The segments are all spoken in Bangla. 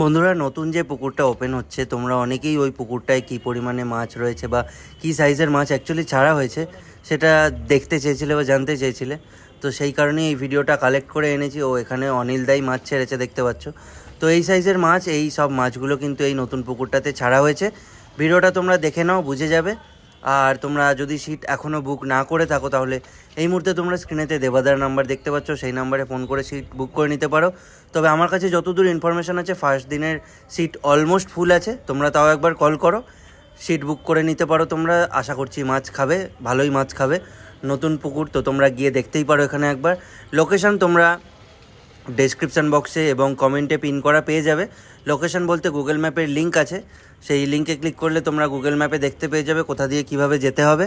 বন্ধুরা, নতুন যে পুকুরটা ওপেন হচ্ছে, তোমরা অনেকেই ওই পুকুরটায় কী পরিমাণে মাছ রয়েছে বা কী সাইজের মাছ অ্যাকচুয়ালি ছাড়া হয়েছে, সেটা দেখতে চেয়েছিলে বা জানতে চেয়েছিলে। তো সেই কারণে এই ভিডিওটা কালেক্ট করে এনেছি। ও এখানে অনিল দাই মাছ ছেড়েছে, দেখতে পাচ্ছ। তো এই সাইজের মাছ, এই সব মাছগুলো কিন্তু এই নতুন পুকুরটাতে ছাড়া হয়েছে। ভিডিওটা তোমরা দেখে নাও, বুঝে যাবে। আর তোমরা যদি সিট এখনও বুক না করে থাকো, তাহলে এই মুহূর্তে তোমরা স্ক্রিনেতে দেবাদার নাম্বার দেখতে পাচ্ছ, সেই নাম্বারে ফোন করে সিট বুক করে নিতে পারো। তবে আমার কাছে যতদূর ইনফরমেশন আছে ফার্স্ট দিনের সিট অলমোস্ট ফুল আছে। তোমরা তাও একবার কল করো সিট বুক করে নিতে পারো তোমরা। আশা করছি মাছ খাবে, ভালোই মাছ খাবে। নতুন পুকুর, তো তোমরা গিয়ে দেখতেই পারো এখানে একবার। লোকেশন তোমরা ডেসক্রিপশন বক্সে এবং কমেন্টে পিন করা পেয়ে যাবে। লোকেশন বলতে গুগল ম্যাপের লিঙ্ক আছে। সেই লিঙ্কে ক্লিক করলে তোমরা গুগল ম্যাপে দেখতে পেয়ে যাবে কোথা দিয়ে কীভাবে যেতে হবে।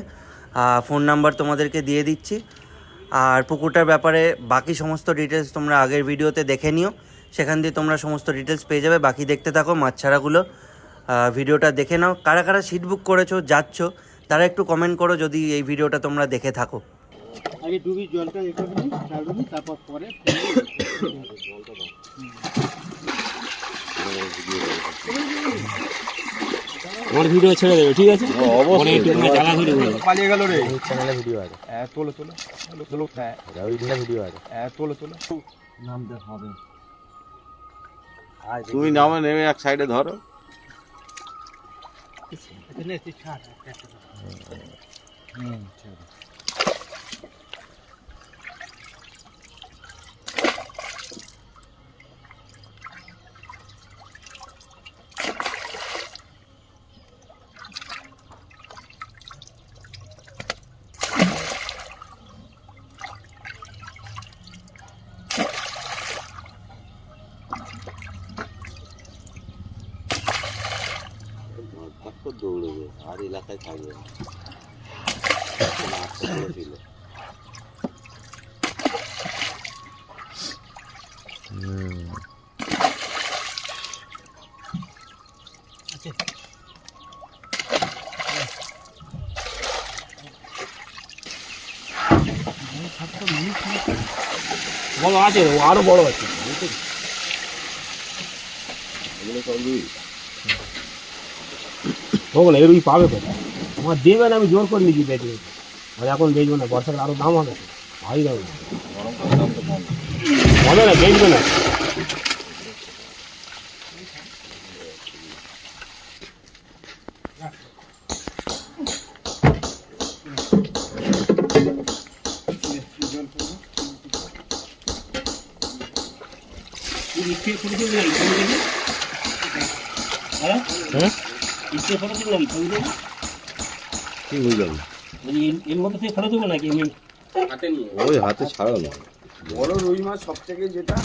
ফোন নাম্বার তোমাদেরকে দিয়ে দিচ্ছি। আর পুকুরটার ব্যাপারে বাকি সমস্ত ডিটেলস তোমরা আগের ভিডিওতে দেখে নিও। সেখান দিয়ে তোমরা সমস্ত ডিটেলস পেয়ে যাবে। বাকি দেখতে থাকো মাছ ছাড়াগুলো ভিডিওটা দেখে নাও। কারা কারা সিট বুক করেছ, যাচ্ছ, তারা একটু কমেন্ট করো যদি এই ভিডিওটা তোমরা দেখে থাকো। আগে ডুবি জলটা এ করবি ছাড়বি তারপর পরে আমার ভিডিও ছেড়ে দেবে ঠিক আছে? পরে একটু জ্বালা ধরে পালিয়ে গেল রে। চ্যানেলে ভিডিও আছে। হ্যাঁ তোলো তোলো তোলো তোলো হ্যাঁ। ওই ভিডিও আছে। হ্যাঁ তোলো তোলো নামতে হবে। তুমি নামে নেমে এক সাইডে ধরো। তারপর দৌড়বে আর এলাকায় থাকবে না এখন আটটা করেছিল। বড় আছে ও আরও বড় আছে এগুলো সব ওগুলো এরই পাবে তো আমার দেবে না, আমি জোর করে নিচ্ছি বেচবে আর এখন বেচবো না, বর্ষাকাল আরও দাম হবে। ভাই দাম। হবে না, বেচবে না। হ্যাঁ ইচ্ছে ফটো তুললাম ছবি দেবো কি বুঝলাম? এর মধ্যে থেকে ফটো দেবো নাকি? আমি ওই হাতে ছাড়ো না। বড় রুই মাছ সব থেকে যেটা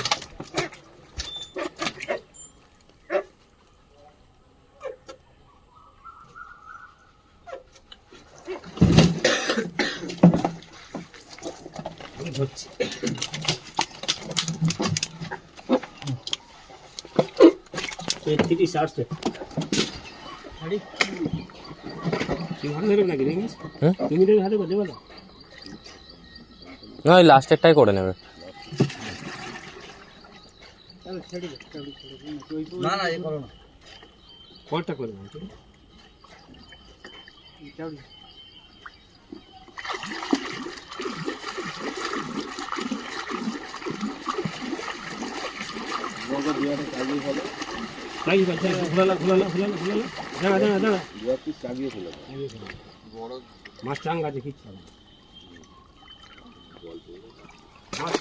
ধরছি তেত্রিশ আটশো না ওই লাস্টেরটাই করে নেবে। না না এ করো না। কলটা করে নাও তো। নাই, বাচ্চা, ঘোরালা, ঘোরালা, ঘোরালা, ঘোরালা। দাঁড়া, দাঁড়া, দাঁড়া। চাগিয়ে ফেলে দাও। মাছ চাঙ্গা আছে কিচ্ছু মাছ